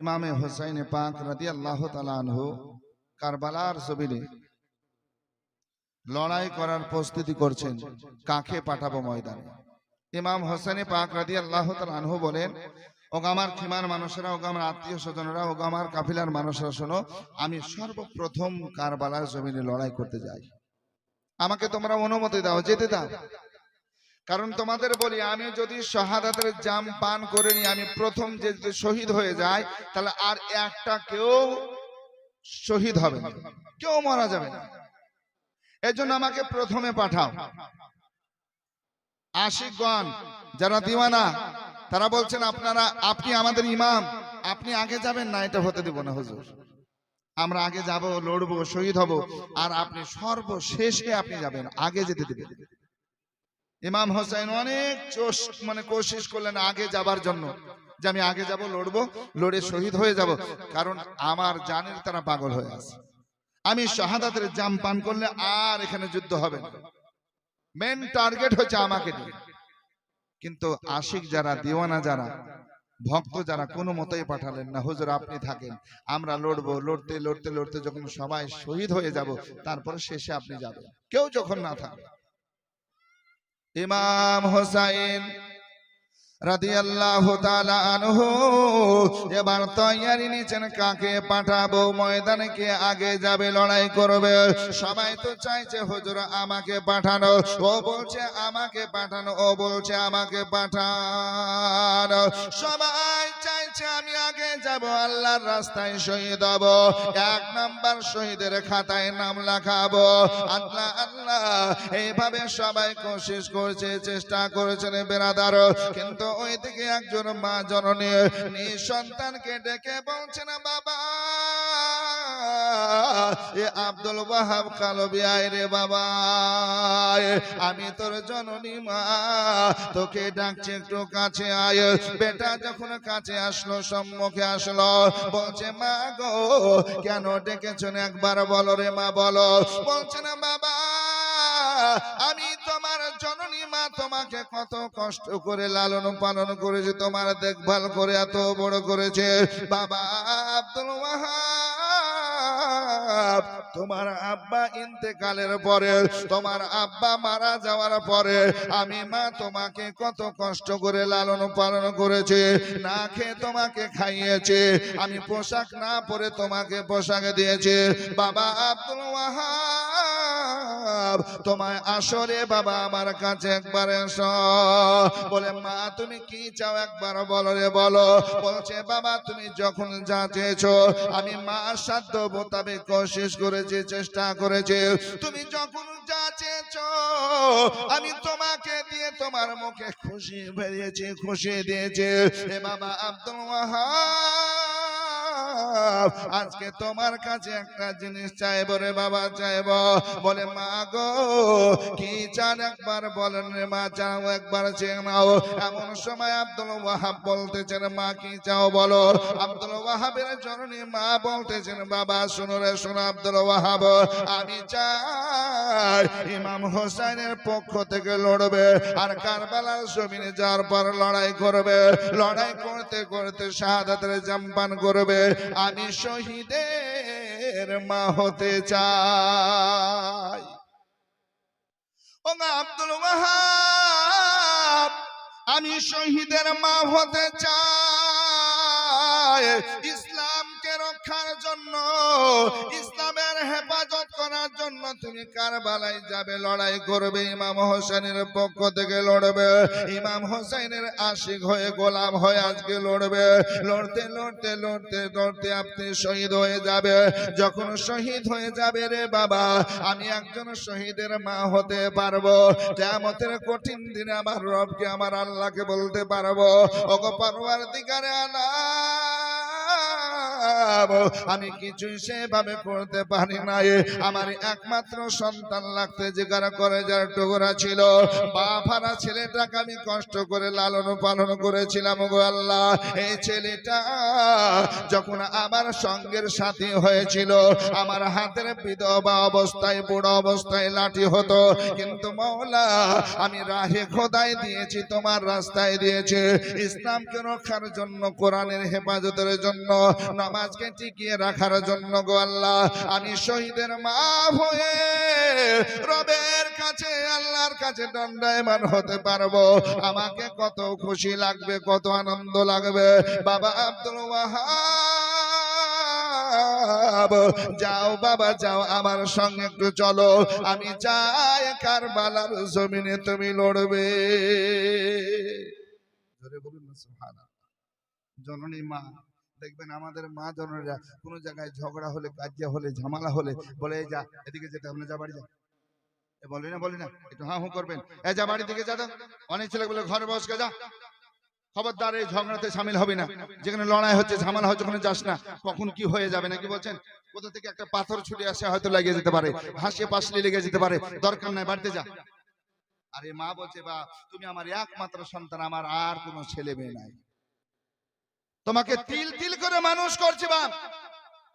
ইমামে হোসাইনে পাক রাদি আল্লাহ আনহু কারবালার জমিনে লড়াই করার প্রস্তুতি করছেন কাকে পাঠাবো ময়দানে। ইমাম হোসেনে পাক রাদি আল্লাহ আনহু বলেন ও আমার খিমার মানুষেরা ও আমার আত্মীয় স্বজনরা ও আমার কাফিলার মানুষরা, শোনো, আমি সর্বপ্রথম কারবালার জমিনে লড়াই করতে যাই। আমাকে তোমরা অনুমতি দাও, যেতে দাও। কারণ তোমাদের বলি আমি যদি শাহাদাতের জাম পান করে নি আমি প্রথম যে শহীদ হয়ে যায় তাহলে আর একটা কেউ শহীদ হবে না। কেউ মারা যাবে না। এজন্য আমাকে প্রথমে পাঠাও। আশিকগণ যারা দিওয়ানা তারা বলছেন আপনারা আপনি আমাদের ইমাম। আপনি আগে যাবেন না এটা হতে দেব না হুজুর। আমরা আগে যাব লড়বো শহীদ হব। আর আপনি সর্বশেষে আপনি যাবেন আগে যেতে দেবেন। ইমাম হোসেন অনেক চোষ মানে কোশিশ করলেন আগে যাবার জন্য, যে আমি আগে যাব, লড়বো, লড়ে শহীদ হয়ে যাব, কারণ আমার জানের তারা পাগল হয়ে আছে। আমি শাহাদাতের জাম পান করলে আর এখানে যুদ্ধ হবে মেন টার্গেট হচ্ছে আমাকে নিয়ে কিন্তু আশিক যারা, দিওয়ানা যারা, ভক্ত যারা, কোনো মতোই পাঠালেন না, হুজুর, আপনি থাকেন, আমরা লড়বো, লড়তে লড়তে লড়তে যখন সবাই শহীদ হয়ে যাব, তারপরে শেষে আপনি যাবেন। কেউ যখন না থাকবে ইমাম হোসাইন রাদিয়াল্লাহু এবার তৈয়ারি কাকে পাঠাবো, ময়দানে কে আগে যাবে, লড়াই করবে? সবাই তো চাইছে আমাকে পাঠানো। ও বলছে, আমাকে পাঠানো। ও বলছে, আমাকে সবাই চাইছে, আমি আগে যাব, আল্লাহর রাস্তায় শহীদ হব। এক নাম্বার শহীদের খাতায় নাম লেখাবো। আল্লাহ আল্লাহ, এইভাবে সবাই কোশিশ করছে, চেষ্টা করেছেন বেরাদার কিন্তু ওইদিকে একজন মা জননী নিঃসন্তানকে ডেকে বলছেন, বাবা, এ আব্দুল ওয়াহাব কালবি, আয় রে বাবা আমি তোর জননী মা, তোকে ডাকছে একটু কাছে আয়। বেটা যখন কাছে আসলো, সম্মুখে আসলো, বলছে, মা গো, কেন ডেকেছেন? একবার বলো রে মা, বলো। বলছে না, বাবা তোমাকে কত কষ্ট করে লালন পালন করেছে, তোমার দেখভাল করে এত বড় করেছে। বাবা আব্দুল তোমার আব্বা ইন্তেকালের পরে, তোমার আব্বা মারা যাওয়ার পরে, আমি মা তোমাকে কত কষ্ট করে লালন পালন করেছে, না খেয়ে তোমাকে খাইয়েছে, আমি পোশাক না পরে তোমাকে পোশাক দিয়েছে। বাবা আব্দুল ওয়াহাব তোমায় আসরে বাবা আমার কাছে একবার এসো। বলে, মা, তুমি কি চাও একবার বলো রে, বলো। বলছে, বাবা, তুমি যখন যা চেয়েছো, আমি মা সাধ্য মোতাবেক কোশিশ করেছি, চেষ্টা করেছি। তুমি যখন যা চেয়েছো, আমি তোমাকে দিয়ে তোমার মুখে খুশি বেরিয়েছি খুশি দিয়েছি। এ বাবা আব্দুল ওয়াহাব আজকে তোমার কাছে একটা জিনিস চাইব রে বাবা, চাইব। বলে, মা গো, কি চান একবার বলেন রে মা, চাও একবার চেয়ে নাও। এমন সময় আব্দুল ওয়াহাব বলতেছেন, মা, কি চাও বলো? আব্দুল ওয়াহাবের জননী মা বলতেছেন, বাবা, শুনো রে, শোনো আব্দুল ওয়াহাব, আমি চাই ইমাম হোসাইনের পক্ষ থেকে লড়বে আর কারবালার জমিনে যাওয়ার পর লড়াই করবে। লড়াই করতে করতে শাহাদাতের জাম্পান করবে। আমি শহীদের মা হতে চাই। ও আব্দুল আমি শহীদের মা হতে চাই। ইসলামকে রক্ষার জন্য, ইসলামের হেফাজত করার জন্য তুমি কারবালায় যাবে, লড়াই করবে, ইমাম হোসেনের পক্ষ থেকে লড়বে। ইমাম হোসেনের আশিক হয়ে, গোলাম হয়ে আজকে লড়বে। লড়তে লড়তে লড়তে লড়তে আপনি শহীদ হয়ে যাবে। যখন শহীদ হয়ে যাবে রে বাবা, আমি একজন শহীদের মা হতে পারব। কেমতের কঠিন দিনে আমার রবকে, আমার আল্লাহকে বলতে পারব। ওগো পারওয়ার দিগারে আলা আমি কিছুই সেভাবে করতে পারি না আমার একমাত্র সন্তান লাগতে জিজ্ঞাসা করে যার টুকরা ছিল। বাফারা ছেলেটাকে আমি কষ্ট করে লালন পালন করেছিলাম গো আল্লাহ। এই ছেলেটা যখন আমার সঙ্গের সাথী হয়েছিল, আমার হাতের বিধবা অবস্থায়, বুড়ো অবস্থায় লাঠি হতো। কিন্তু মৌলা আমি রাহে খোদাই দিয়েছি, তোমার রাস্তায় দিয়েছে। ইসলামকে রক্ষার জন্য, কোরআনের হেফাজতের জন্য নামাজকে টিকিয়ে রাখার জন্য গো আল্লাহ। আমি শহীদের মা হয়ে রবের কাছে, আল্লাহর কাছে দণ্ডায়মান হতে পারব। আমাকে কত খুশি লাগবে, কত আনন্দ লাগবে। বাবা আব্দুল যাও বাবা, যাও আমার সঙ্গে একটু চলো। আমি চাই কারবালার জমিনে তুমি লড়বে। জননী মা দেখবেন আমাদের মা জননীরা কোন জায়গায় ঝগড়া হলে কাজিয়া হলে, ঝামেলা হলে বলে, "এই যা, এদিকে যেতে না, যা বাড়ি যা। বলি না বলি না, একটু হা হু করবেন। এ যা বাড়ি দিকে যা অনেক ছেলে বলে, ঘরে বসকে যা। খবরদার, এই ঝগড়াতে সামিল হবে না। যেখানে লড়াই হচ্ছে, ঝামেলা হচ্ছে, ওখানে যাস না। কখন কি হয়ে যাবে, নাকি বলছেন? কোথা থেকে একটা পাথর ছুটে আসে, হয়তো লাগিয়ে যেতে পারে। হাসিয়ে পাশলে লেগে যেতে পারে। দরকার নাই, বাড়িতে যা। আরে মা বলছে, বা, তুমি আমার একমাত্র সন্তান, আমার আর কোনো ছেলে মেয়ে নাই। তোমাকে তিল তিল করে মানুষ করছে বা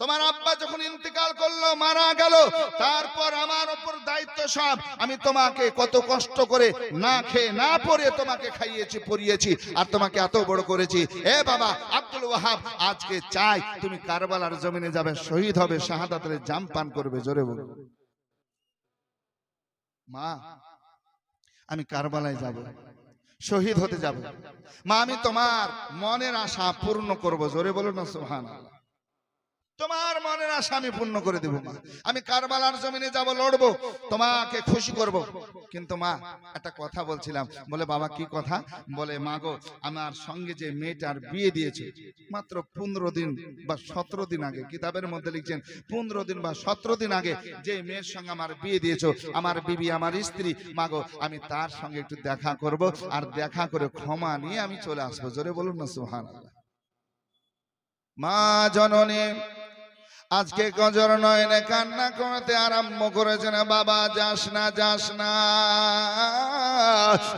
তোমার আব্বা যখন ইন্তেকাল করল মারা গেল। তারপর আমার উপর দায়িত্ব সব। আমি তোমাকে কত কষ্ট করে না খেয়ে না পরে তোমাকে খাইয়েছি পরিয়েছি আর তোমাকে এত বড় করেছি। এ বাবা আব্দুল ওয়াহাব আজকে চাই তুমি কারবালার জমিনে যাবে শহীদ হবে শাহাদাতের জাম পান করবে জোরে বলো। মা আমি কারবালায় যাব। শহীদ হতে যাবে। মা আমি তোমার মনের আশা পূর্ণ করব। জোরে বলো না সুহান তোমার মনের আশা আমি পূর্ণ করে দেবো মা। আমি কারবালার জমিনে যাব, লড়বো, তোমাকে খুশি করব। কিন্তু মা, একটা কথা বলছিলাম। বলে, বাবা, কি কথা? বলে, মা গো, আমার সঙ্গে যে মেয়েটার বিয়ে দিয়েছে, মাত্র পনেরো দিন বা সতেরো দিন আগে, কিতাবের মধ্যে লিখছেন, পনেরো দিন বা সতেরো দিন আগে যে মেয়ের সঙ্গে আমার বিয়ে দিয়েছ, আমার বিবি, আমার স্ত্রী মাগো আমি তার সঙ্গে একটু দেখা করব আর দেখা করে ক্ষমা নিয়ে আমি চলে আসব। জোরে বলুন না সুহান মা জননী আজকে গজর নয়নে কান্না করতে আরম্ভ করেছেন বাবা যাস না যাস না।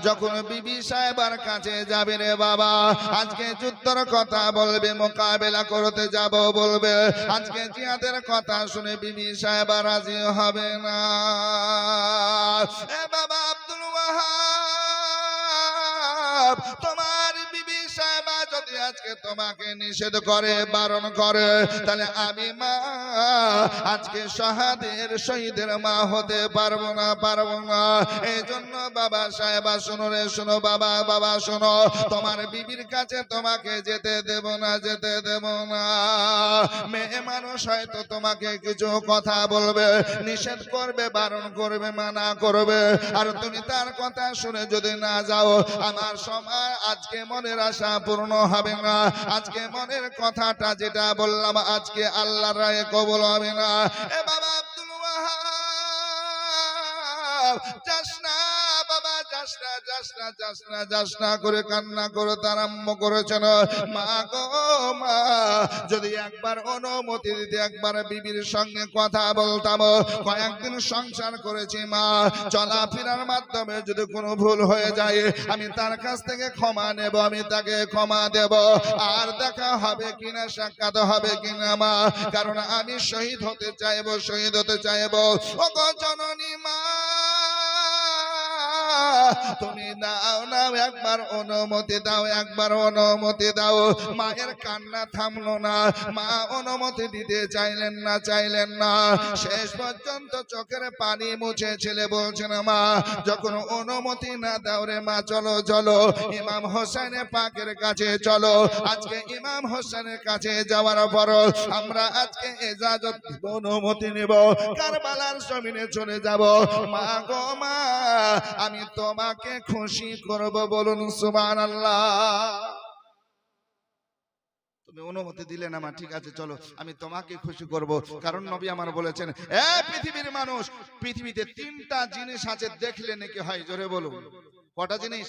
যখন বিবি সাহেবার কাছে যাবে রে বাবা, আজকে যুদ্ধর কথা বলবে, মোকাবেলা করতে যাব বলবে। আজকে জিয়াদের কথা শুনে বিবি সাহেব রাজি হবে না। এ বাবা আব্দুল ওয়াহাব আজকে তোমাকে নিষেধ করে, বারণ করে। তাহলে আমি মা, আজকে শাহাদের শহীদের মা হতে পারব না পারব না। এই জন্য বাবা সাহেবা শোনো রে, শোনো বাবা বাবা, শোনো। তোমার বিবির কাছে তোমাকে যেতে দেব না, যেতে দেব না। মেয়ে মানুষ হয়তো তোমাকে কিছু কথা বলবে, নিষেধ করবে, বারণ করবে, মানা করবে। আর তুমি তার কথা শুনে যদি না যাও, আমার সময় আজকে মনের আশা পূর্ণ হবে না। আজকে মনের কথাটা যেটা বললাম, আজকে আল্লাহ রায় কবল হবে না। এ বাবা আব্দুল ওয়াহাব, যাস না। করে কান্না করে আরম্ভ করেছেন। মা গো, মা, যদি একবার অনুমতি দিতে একবার বিবির সঙ্গে কথা বলতাম, কয়েকদিন সংসার করেছি, মা। চলাফেরার মাধ্যমে যদি কোনো ভুল হয়ে যায়, আমি তার কাছ থেকে ক্ষমা নেব, আমি তাকে ক্ষমা দেব। আর দেখা হবে কিনা, সাক্ষাৎ হবে কিনা, মা। কারণ আমি শহীদ হতে চাইব, শহীদ হতে চাইব। ও জননী মা তুমি দাও নাও একবার অনুমতি দাও, একবার অনুমতি দাও। মায়ের কান্না থামলো না, মা অনুমতি দিতে চাইলেন না চাইলেন না। শেষ পর্যন্ত চোখের পানি মুছে ছেলে বলছেন মা, যখন অনুমতি না দাও রে মা, চলো চলো, ইমাম হোসেনের পাকের কাছে চলো। আজকে ইমাম হোসেনের কাছে যাওয়ার পর আমরা আজকে এজাজত অনুমতি নেব, কারবালার জমিনে চলে যাব। মা গো মা, আমি তোমাকে খুশি করব, বলুন সুমান তুমি অনুমতি দিলে না ঠিক আছে, চলো, আমি তোমাকে খুশি করব। কারণ নবী আমার বলেছেন, এ পৃথিবীর মানুষ, পৃথিবীতে তিনটা জিনিস আছে, দেখলে নাকি হয়, জোরে বলুন। কটা জিনিস?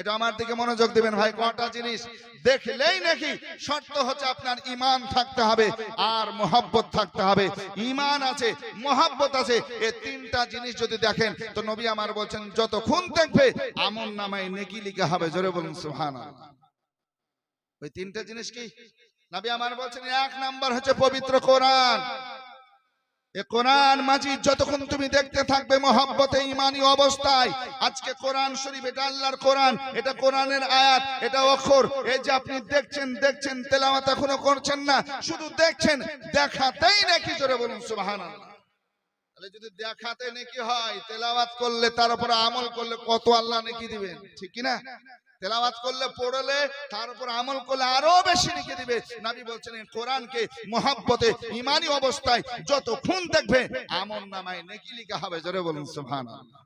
এটা আমার দিকে মনোযোগ দিবেন ভাই কটা জিনিস? দেখলেই নাকি শর্ত হচ্ছে আপনার ইমান থাকতে হবে আর মোহাব্বত থাকতে হবে। ইমান আছে, মোহাব্বত আছে এই তিনটা জিনিস যদি দেখেন, তো নবী আমার বলছেন, যতক্ষণ দেখবে আমন নামায় নেকি লিখা হবে, জোরে বলুন, সুবহানাল্লাহ। ওই তিনটা জিনিস কি? নবী আমার বলছেন, এক নাম্বার হচ্ছে পবিত্র কোরআন। কোরআন মাজিদ যতক্ষণ তুমি দেখতে থাকবে মহব্বতে ইমানি অবস্থায়, আজকে কোরআন শরীফ, এটা আল্লাহর কোরআন, এটা কোরআনের আয়াত, এটা অক্ষর, এই যে আপনি দেখছেন দেখছেন, তেলাওয়াত এখনও করছেন না, শুধু দেখছেন, দেখাতেই নাকি জোরে বলুন, সুবহানাল্লাহ। তাহলে যদি দেখাতে নাকি হয়, তেলাওয়াত করলে, তার উপরে আমল করলে কত আল্লাহ নাকি দিবেন, ঠিক কি না তেলাওয়াত করলে, পড়লে, তার উপর আমল করলে আরও বেশি লিখে দিবে। নবী বলছেন কোরআনকে মহাব্বতে, ইমানি অবস্থায় যত খুন দেখবে, আমল নামায় নেকি লিখা হবে। জোরে বলুন, সুবহানাল্লাহ।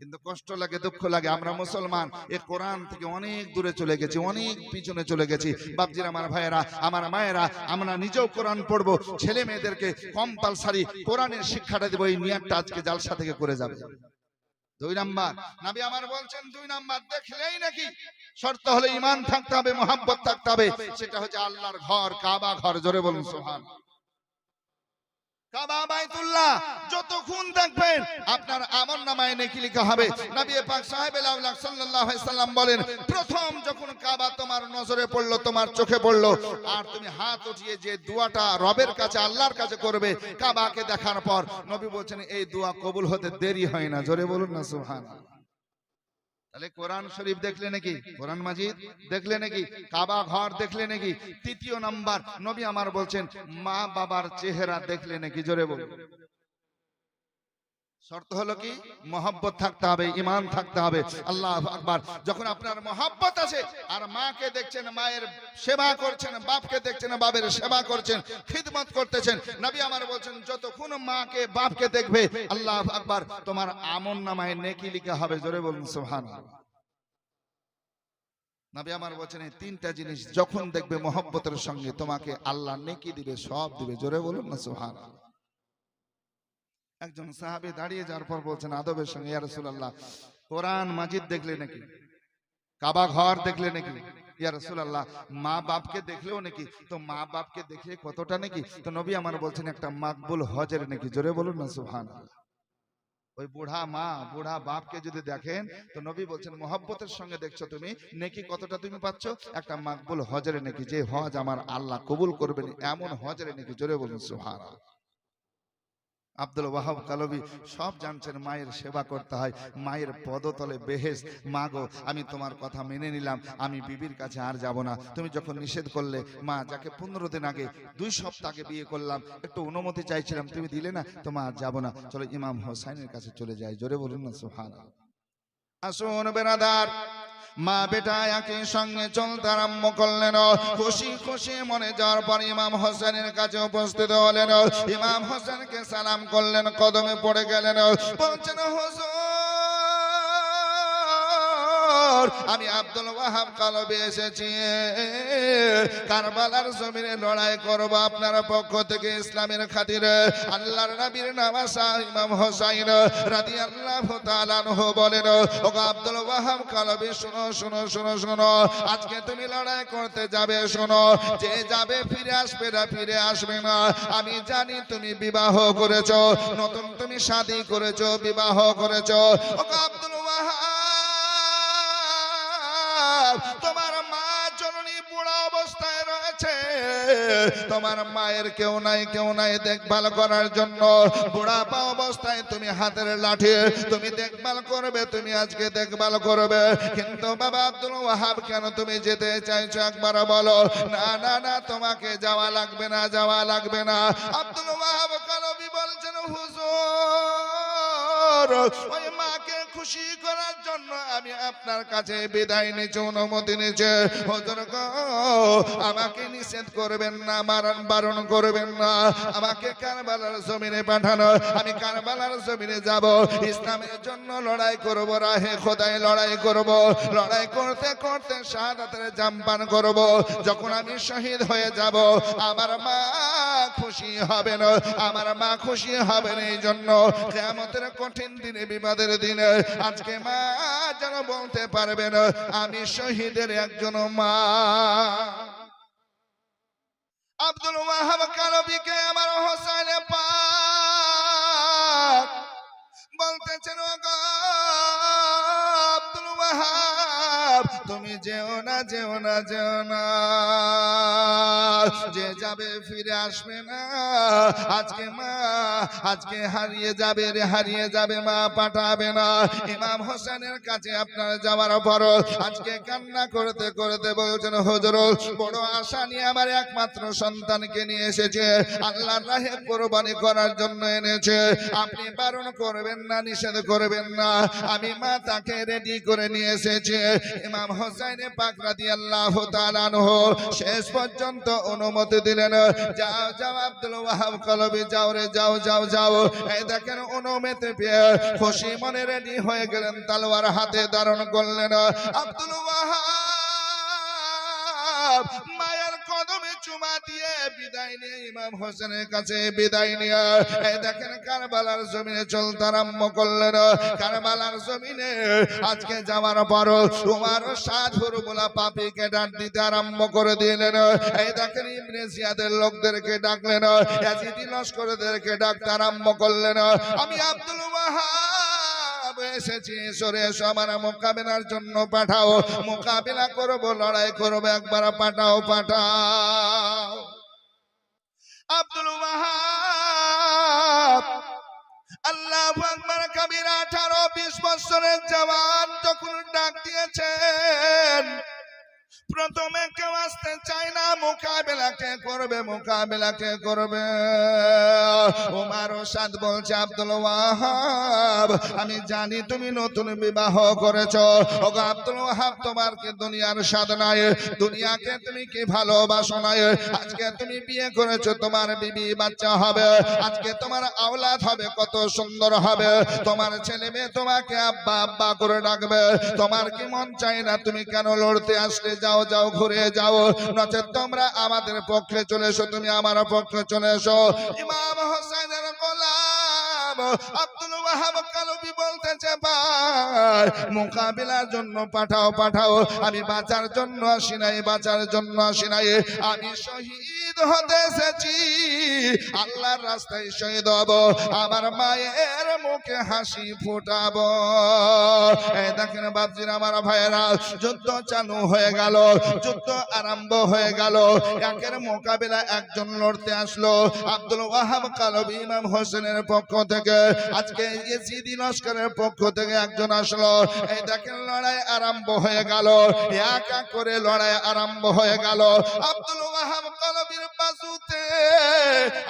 কিন্তু কষ্ট লাগে, দুঃখ লাগে। আমরা মুসলমান এই কোরআন থেকে অনেক দূরে চলে গেছি, অনেক পিছনে চলে গেছি। বাপজির, আমার ভাইয়েরা, আমার মায়েরা, আমরা নিজেও কোরআন পড়ব, ছেলে মেয়েদেরকে কম্পালসারি কোরআনের শিক্ষাটা দেবো, এই নিয়ারটা আজকে জালসা থেকে করে যাবে। দুই নাম্বার। নাবি আমার বলছেন দুই নাম্বার দেখলেই নাকি শর্ত হলে ইমান থাকতে হবে মোহাম্মত থাকতে হবে। সেটা হচ্ছে আল্লাহর ঘর কাবা ঘর জোরে বলুন সোহান সাল্লাম বলেন, প্রথম যখন কাবা তোমার নজরে পড়ল, তোমার চোখে পড়ল, আর তুমি হাত যে দোয়াটা রবের কাছে কাছে করবে দেখার পর নবী বলছেন, এই দোয়া কবুল হতে দেরি হয় না। জোরে বলুন না, সুবহানাল্লাহ। তাহলে কোরআন শরীফ দেখলে নাকি? কোরআন মাজিদ দেখলে নাকি? কাবা ঘর দেখলে নাকি? তৃতীয় নাম্বার, নবী আমার বলছেন, মা বাবার চেহারা দেখলে নাকি? জোরে বলুন। শর্ত হলো কি? মহব্বত থাকতে হবে ইমান থাকতে হবে। আল্লাহ আকবার। যখন আপনার মহব্বত আছে আর মাকে দেখছেন মায়ের সেবা করছেন বাপকে দেখছেন বাবের সেবা করছেন খিদমত করতেছেন নবী আমার বলছেন যতক্ষণ মাকে বাপকে দেখবে আল্লাহ আকবার তোমার আমন নামায় নেকি লিখা হবে। জোরে বলুন সুবহানাল্লাহ। নবী আমার বলছেন এই তিনটা জিনিস যখন দেখবে মহব্বতের সঙ্গে তোমাকে আল্লাহ নেকি দিবে সব দিবে। জোরে বলুন না সুবহানাল্লাহ। একজন সাহাবী দাঁড়িয়ে যাওয়ার পর বলছেন, আদবের সঙ্গে, ইয়া রাসূলুল্লাহ, কোরআন মাজিদ দেখলে নাকি? কাবা ঘর দেখলে নাকি? ইয়া মা বাপকে দেখলেও নাকি? তো মা বাপকে দেখলে কতটা নাকি? তো নবী আমার বলছেন, একটা মাকবুল হজের নাকি? জোরে বলুন না ওই বুড়া মা, বুড়া বাপকে যদি দেখেন, তো নবী বলছেন, মহব্বতের সঙ্গে দেখছ তুমি? নেকি কতটা তুমি পাচ্ছ? একটা মাকবুল হজরে নাকি? যে হজ আমার আল্লাহ কবুল করবেন, এমন হজের নাকি? জোরে বলুন, সুবহানাল্লাহ। আব্দুল ওয়াহাব কালবি সব জানছেন মায়ের সেবা করতে হয়। মায়ের পদতলে বেহেস মা গো, আমি তোমার কথা মেনে নিলাম, আমি বিবির কাছে আর যাব না। তুমি যখন নিষেধ করলে, মা যাকে পনেরো দিন আগে, দুই সপ্তাহ বিয়ে করলাম, একটু অনুমতি চাইছিলাম, তুমি দিলে না, তো মা আর যাব না। চলো ইমাম হোসাইনের কাছে চলে যাই। জোরে বলুন না সুহান আসুন বেনাদার। মা বেটা একই সঙ্গে চলতে আরম্ভ করলেন। খুশি খুশি মনে যাওয়ার পর ইমাম হোসেনের কাছে উপস্থিত হলেন। ইমাম হোসেনকে সালাম করলেন, কদমে পড়ে গেলেন। হুজুর আমি আব্দুল ওয়াহাব কালবে এসেছি। কারবালার জমিনে লড়াই করব আপনার পক্ষ থেকে ইসলামের খাতিরে। আল্লাহর নবীর নামাসা ইমাম হোসাইন রাদিয়াল্লাহু তাআলা আনহু বলেন ও আব্দুল ওয়াহাব কালবে, শোনো শোনো শোনো শোনো, আজকে তুমি লড়াই করতে যাবে, শোনো, যে যাবে ফিরে আসবে না, ফিরে আসবে না। আমি জানি তুমি বিবাহ করেছ, নতুন তুমি শাদী করেছ, বিবাহ করেছ। ও আব্দুল তোমার মায়ের কেউ নাই কেউ নাই দেখভাল করার জন্য। বুড়া পা অবস্থায় তুমি হাতের লাঠি, তুমি দেখভাল করবে, তুমি আজকে দেখভাল করবে। কিন্তু বাবা আব্দুল ওয়াহাব, কেন তুমি যেতে চাইছো একবার বলো? না না না, তোমাকে যাওয়া লাগবে না, যাওয়া লাগবে না। আব্দুল ওয়াহাব কালবি বলছেন, হুজুর, ওই খুশি করার জন্য আমি আপনার কাছে বিদায় নিচে অনুমতি হুজুর আমাকে নিষেধ করবেন না, মারণ বারণ করবেন না। আমাকে কারবালার জমিনে পাঠানো, আমি কারবালার জমিনে যাব। ইসলামের জন্য লড়াই করব, রাহে খোদাই লড়াই করব। লড়াই করতে করতে শাহাদাতের জাম্পান করব। যখন আমি শহীদ হয়ে যাব, আমার মা খুশি হবে না। আমার মা খুশি হবে না এই জন্য। কেমতের কঠিন দিনে বিবাদের দিনে আজকে মা যেন বলতে পারবে না, আমি শহীদের একজন মা। আব্দুল ওয়াহাব কারবিকে আমার হোসেনে পা বলতেছেন চেন আব্দুল ওয়াহাব তুমি যেও না যেও না যেও না। যে যাবে ফিরে আসবে না। আজকে মা, আজকে হারিয়ে যাবে রে, হারিয়ে যাবে মা, পাঠাবে না। ইমাম হোসেনের কাছে আপনার যাওয়ার পর আজকে কান্না করতে করতে বলছেন, হজর, বড় আশা নিয়ে আমার একমাত্র সন্তানকে নিয়ে এসেছে। আল্লাহর রাহে কোরবানি করার জন্য এনেছে। আপনি বারণ করবেন না, নিষেধ করবেন না। আমি মা তাকে রেডি করে নিয়ে এসেছে। ইমাম হোসেন পাক রাদিয়াল্লাহু তাআলা শেষ পর্যন্ত অনুমতি দিলেন। যাও যাও, আব্দুল ওয়াহাব কলবি, যাও রে, যাও যাও যাও। এই দেখেন অনুমতি পেয়ে খুশি মনে রেডি হয়ে গেলেন, তালোয়ার হাতে ধারণ করলেন। আব্দুল ওয়াহাব মায়ের কদমে চুমা দিয়ে বিদায় নিয়ে ইমাম হোসেনের কাছে বিদায় নিয়ে দেখেন কারবালার জমিনে চলতে আরম্ভ করলেন। কারবালার জমিনে আজকে যাওয়ার পর তোমার সাধুর বলা পাপিকে ডাক দিতে আরম্ভ করে দিলেন। এই দেখেন ইবনে জিয়াদের লোকদেরকে ডাকলেন, ইয়াজিদি লস্করদেরকে ডাকতে আরম্ভ করলেন। আমি আব্দুল ওয়াহাব এসেছি, সরে এসো, আমার মোকাবিলার জন্য পাঠাও। মোকাবিলা করব, লড়াই করব, একবার পাঠাও পাঠাও। আব্দুল ওয়াহাব, আল্লাহ আকবার কবির আঠারো, বিশ বছরের জওয়ান যখন ডাক দিয়েছেন প্রথমে কেউ আসতে চায় না, মোকাবেলা কে করবে, মোকাবেলা কে করবে? ওমার সাদ বলছে, আব্দুল ওয়াহাব, আমি জানি তুমি নতুন বিবাহ করেছ। ওগো আব্দুল ওয়াহাব, তোমার কি দুনিয়ার স্বাদ নাই? দুনিয়াকে তুমি কি ভালোবাসো নাই? আজকে তুমি বিয়ে করেছ, তোমার বিবি বাচ্চা হবে। আজকে তোমার আওলাদ হবে, কত সুন্দর হবে। তোমার ছেলে মেয়ে তোমাকে আব্বা আব্বা করে ডাকবে। তোমার কি মন চাই না, তুমি কেন লড়তে আসলে যাও যাও, ঘুরে যাও। নচেত তোমরা আমাদের পক্ষে চলে এসো, তুমি আমার পক্ষে চলে এসো। ইমাম হোসেনের গোলাম মোকাবিলার জন্য পাঠাও পাঠাও। আমি বাঁচার জন্য আসি নাই, বাঁচার জন্য আসি নাই। আমি শহীদ হতে এসেছি, আল্লাহর রাস্তায় শহীদ হব। আমার মায়ের মুখে হাসি ফুটাবো। এই দেখেন আমার ভাইয়েরা, যুদ্ধ চালু হয়ে গেল, যুদ্ধ আরম্ভ হয়ে গেল। একের মোকাবিলা একজন লড়তে আসলো। আব্দুল ওয়াহাব কালবি ইমাম হোসেনের পক্ষ থেকে আজকে ইয়েজিদি লস্করের পক্ষ থেকে একজন আসলো। এই দেখেন, লড়াই আরম্ভ হয়ে গেল। করে লড়াই আরম্ভ হয়ে গেল। আব্দুল ওয়াহাব কালবির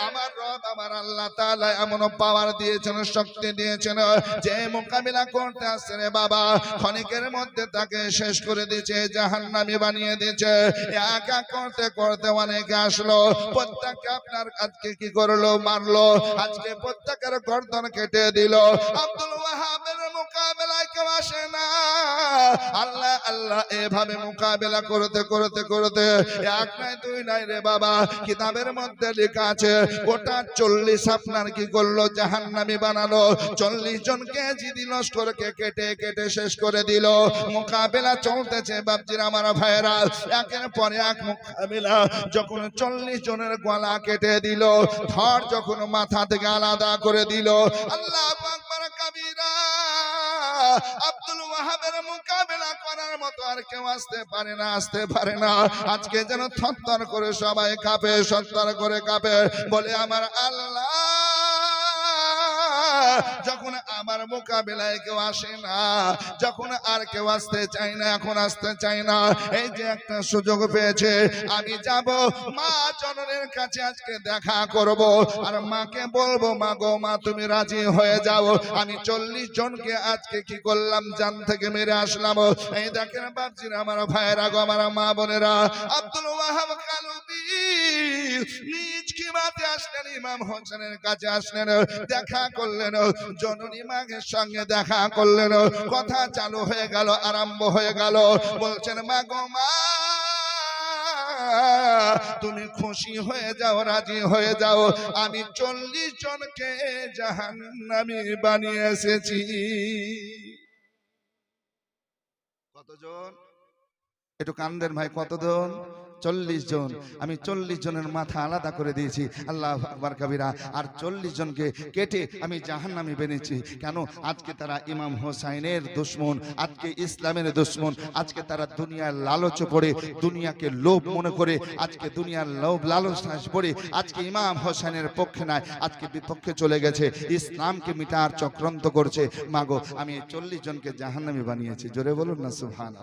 আমার রব, আমার আল্লাহ তাআলা এমন পাওয়ার দিয়েছেন, শক্তি দিয়েছেন, যে মোকাবিলা করতে আসছে রে বাবা। ক্ষণিকের মধ্যে তাকে শেষ করে দিয়েছে, জাহান্নামী বানিয়ে দিয়েছে। এক করতে করতে অনেকে আসলো। প্রত্যেককে আপনার আজকে কি করল? মারলো। আজকে প্রত্যেকের গর্দন কেটে দিল। আব্দুল ওয়াহাবের মোকাবেলায় কেউ আসে না। আল্লাহ আল্লাহ, এভাবে মোকাবেলা করতে করতে করতে এক নাই, দুই নাই রে বাবা, কিতাবের মধ্যে লেখা আছে গোটা চল্লিশ আপনার কি করল, জাহান্নামি বানালো, চল্লিশ জনকে জিদি লস্করকে কেটে কেটে শেষ করে দিল। মোকাবেলা চলতেছে বাপজির আমার ভাইয়েরা। একের পরে এক মোকাবেলা যখন চল্লিশ জনের গলা কেটে দিল, ধর যখন মাথা থেকে আলাদা করে দিল। আল্লাহ কাবিরা। আব্দুল ওয়াহাবের মোকাবেলা করার মতো আর কেউ আসতে পারে না, আসতে পারে না। আজকে যেন থরথর করে সবাই কাঁপে সত্তর করে কাঁপে। বলে আমার আল্লাহ আমার মোকাবেলায় কেউ আসে না। যখন আর কেউ আসতে চায় না, এখন আসতে চায় না। এই যে একটা সুযোগ পেয়েছে, আমি যাব। মা জননের কাছে আজকে দেখা করব। আর মাকে বলব, মা গো, মা, তুমি রাজি হয়ে যাও। আমি চল্লিশ জনকে আজকে কি করলাম, জান থেকে মেরে আসলাম। এই দেখেন বাপজির আমার ভাইয়েরা গো, আমার মা বোনেরা। আব্দুল ওয়াহাব কালুবি নিজ কিমাতে আসলেন, ইমাম হোসেনের কাছে আসলেন, দেখা করলেন। জননী পাকের সঙ্গে দেখা করলেন। কথা চালু হয়ে গেল, আরম্ভ হয়ে গেল। বলছেন, মা গো মা, তুমি খুশি হয়ে যাও, রাজি হয়ে যাও। আমি চল্লিশ জনকে জাহান আমি বানিয়ে এসেছি। কতজন? একটু কান্দের ভাই, কতজন? চল্লিশ জন। আমি চল্লিশ জনের মাথা আলাদা করে দিয়েছি। আল্লাহ আকবার কাবিরা। আর চল্লিশ জনকে কেটে আমি জাহান্নামি বেনেছি কেন? আজকে তারা ইমাম হোসাইনের দুশ্মন, আজকে ইসলামের দুশ্মন, আজকে তারা দুনিয়ার লালচ পড়ে, দুনিয়াকে লোভ মনে করে, আজকে দুনিয়ার লোভ লালচ পড়ে, আজকে ইমাম হোসাইনের পক্ষে নাই, আজকে বিপক্ষে চলে গেছে, ইসলামকে মিটার চক্রান্ত করছে। মাগো, আমি এই চল্লিশ জনকে জাহান্নামি বানিয়েছি। জোরে বলুন না সুহান